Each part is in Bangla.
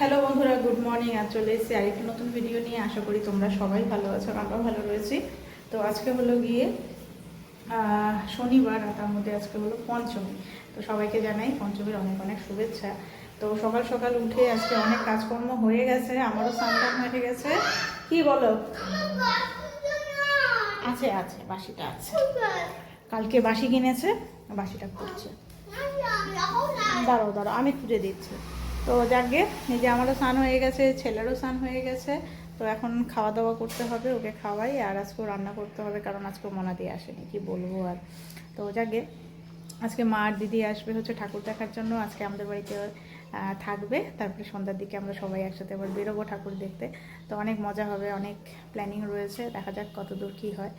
হ্যালো বন্ধুরা, গুড মর্নিং। আজ চলে এসেছি আরেকটি নতুন ভিডিও নিয়ে। আশা করি তোমরা সবাই ভালো আছো আর আমরাও ভালো রয়েছি। তো আজকে হলো গিয়ে শনিবার আর তার মধ্যে আজকে হলো পঞ্চমী। তো সবাইকে জানাই পঞ্চমীর অনেক অনেক শুভেচ্ছা। তো সকাল সকাল উঠে আজকে অনেক কাজকর্ম হয়ে গেছে, আমারও স্নান হয়ে গেছে। কি বলো? আছে আছে, বাসিটা আছে। কালকে বাসি কিনেছে, বাসিটা করছে দাঁড়াও দাঁড়াও, আমি খুঁজে দিচ্ছি। তো যাকে নিজে আমারও স্নান হয়ে গেছে, ছেলেরও স্নান হয়ে গেছে, তো এখন খাওয়া দাওয়া করতে হবে, ওকে খাওয়াই, আর আজকেও রান্না করতে হবে, কারণ আজকে মনা দিয়ে আসেনি, কি বলব আর। তো যাকে আজকে মা আর দিদি আসবে হচ্ছে ঠাকুর দেখার জন্য, আজকে আমাদের বাড়িতে থাকবে, তারপরে সন্ধ্যার দিকে আমরা সবাই একসাথে আবার বেরোবো ঠাকুর দেখতে। তো অনেক মজা হবে, অনেক প্ল্যানিং রয়েছে, দেখা যাক কত দূর কী হয়।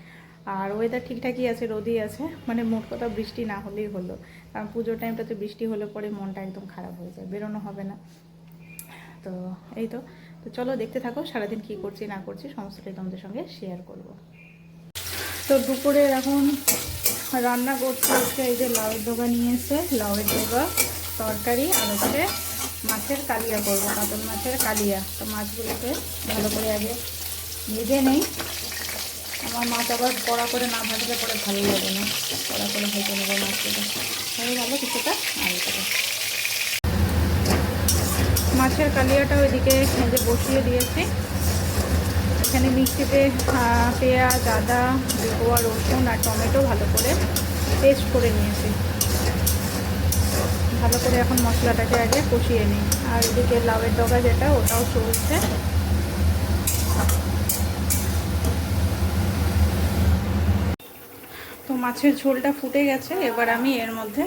আর ওয়েদার ঠিকঠাকই আছে, রোদই আছে মানে মোট কথা বৃষ্টি না হলেই হলো। কারণ পুজোর টাইমটাতে বৃষ্টি হলে পরে মনটা একদম খারাপ হয়ে যায়, বেরোনো হবে না। তো এই তো তো চলো দেখতে থাকো সারাদিন কি করছি, না করছি, সমস্তটাই তোমাদের সঙ্গে শেয়ার করব। তো দুপুরে এখন রান্না করতে হচ্ছে এই যে লাউয়ের ডোগা নিয়ে এসে লাউয়ের ডোগা, তরকারি আর হচ্ছে মাছের কালিয়া করব, কাতল মাছের কালিয়া। তো মাছগুলোকে ভালো করে আগে ভেজে নেই। আমার মাছ আবার কড়া করে না ভাজলে পরে ভালো লাগে না। কড়া করে ভেজে নেব মাছগুলো হয়ে গেল কিছুটা এটা মাছের কালিয়াটা ওইদিকে ভেজে বসিয়ে দিয়েছি। এখানে আহ, পেঁয়াজ আদা দুপোয়া রসুন আর টমেটো ভালো করে পেস্ট করে নিয়েছি। ভালো করে এখন মশলাটাকে আগে কষিয়ে নিই। আর এদিকে লাউয়ের ডগা যেটা ওটাও চলছে। মাছের ঝোলটা ফুটে গেছে, এবার আমি এর মধ্যে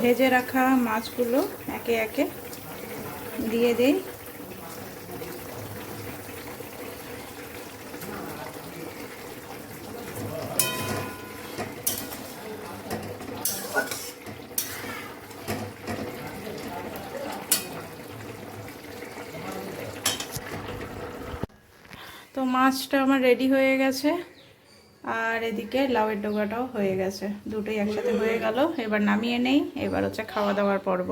ভেজে রাখা মাছগুলো একে একে দিয়ে দিই। তো মাছটা আমার রেডি হয়ে গেছে। আর এদিকে লাউয়ের ডোগাটাও হয়ে গেছে। দুটোই একসাথে হয়ে গেল। এবার নামিয়ে নেই। এবার হচ্ছে খাওয়া দাওয়ার পর্ব।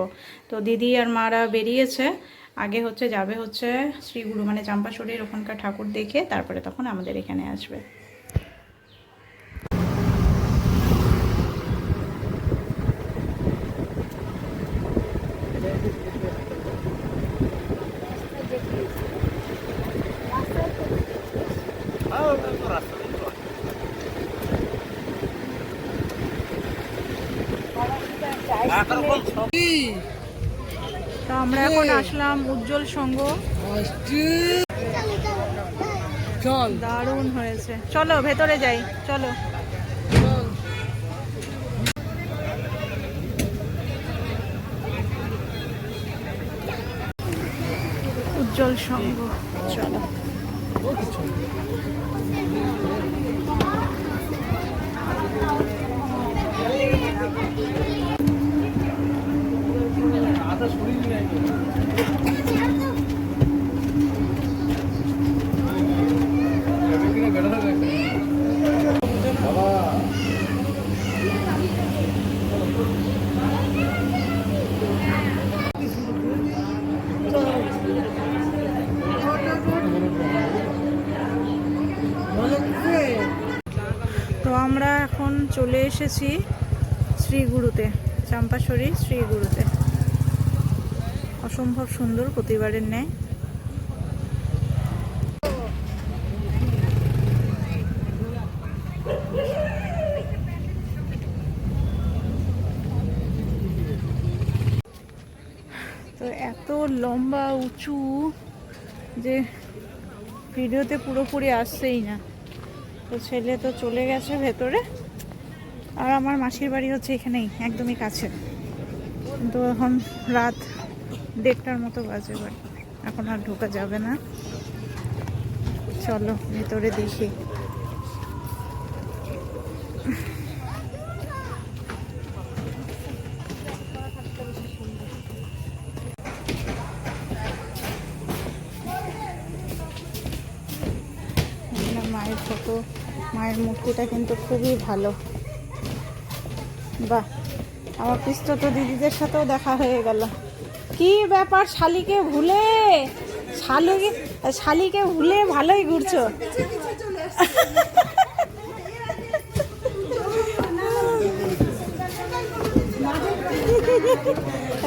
তো দিদি আর মারা বেরিয়েছে। আগে হচ্ছে যাবে হচ্ছে শ্রীগুরু মানে চাম্পাশরীর ওখানকার ঠাকুর দেখে তারপরে তখন আমাদের এখানে আসবে। তো আমরা এখন আসলাম উজ্জ্বল সঙ্গ দারুণ হয়েছে। চলো ভেতরে যাই। চলো। উজ্জ্বল সঙ্গ চলো তো আমরা এখন চলে এসেছি শ্রীগুরুতে, চাম্পাশরী শ্রীগুরুতে। অসম্ভব সুন্দর প্রতিবারের ন্যায়। তো এত লম্বা, উঁচু যে ভিডিওতে পুরোপুরি আসছেই না। তো ছেলে তো চলে গেছে ভেতরে। আর আমার মাসির বাড়ি হচ্ছে এখানেই, একদমই কাছে। তো এখন রাত দেড়টার মতো বাজে বাড়ি এখন আর ঢোকা যাবে না। চলো, ভেতরে দেখি। মায়ের ফটো, মায়ের মূর্তিটা কিন্তু খুবই ভালো। বাহ, আমার পিস্ত তো দিদিদের সাথেও দেখা হয়ে গেল। কি ব্যাপার, শালিকে ভুলে? শালিকে শালিকে ভুলে ভালোই ঘুরছো।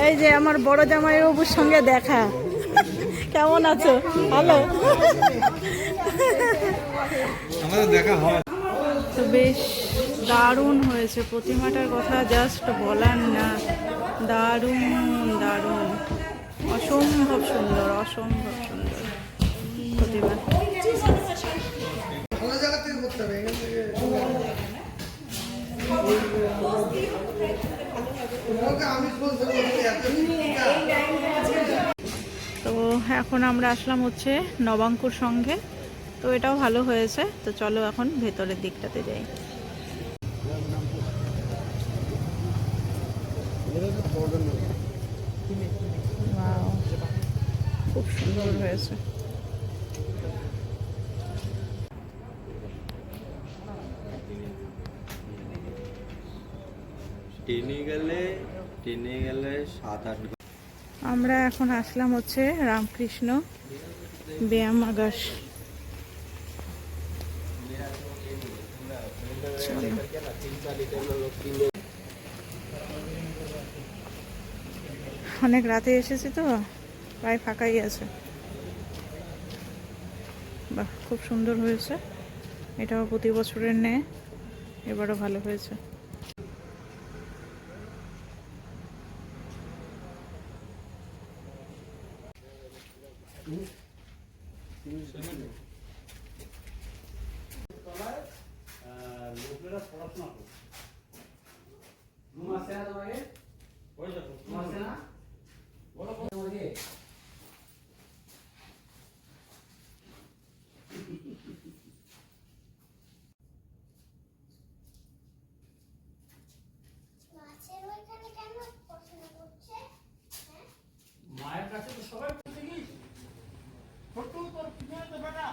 এই যে আমার বড় জামাই বাবুর সঙ্গে দেখা। কেমন আছো? আমাদের দেখা হয়। তো বেশ দারুণ হয়েছে। প্রতিমাটার কথা জাস্ট বলার না। দারুণ দারুণ। অসম্ভব সুন্দর অসম্ভব সুন্দর প্রতিমা। তো এখন আমরা আসলাম হচ্ছে নবাঙ্কুর সঙ্গে। তো এটাও ভালো হয়েছে। তো চলো এখন ভেতরের দিকটাতে যাই। খুব সুন্দর হয়েছে। ট্রেনে গেলে ট্রেনে গেলে সাত আট আমরা এখন আসলাম হচ্ছে রামকৃষ্ণ ব্যায়াম ব্যায়ামাগার। অনেক রাতে এসেছি তো, প্রায় ফাঁকাই আছে। বাহ, খুব সুন্দর হয়েছে। এটাও প্রতি বছরের ন্যায়, এবারও ভালো হয়েছে। মারছে না তোমাকে ওই দেখো মারছে না বলো তোমাকে মায়ের কাছে তো সবাই ছোট্ট তোর পিছনে তো বেটা?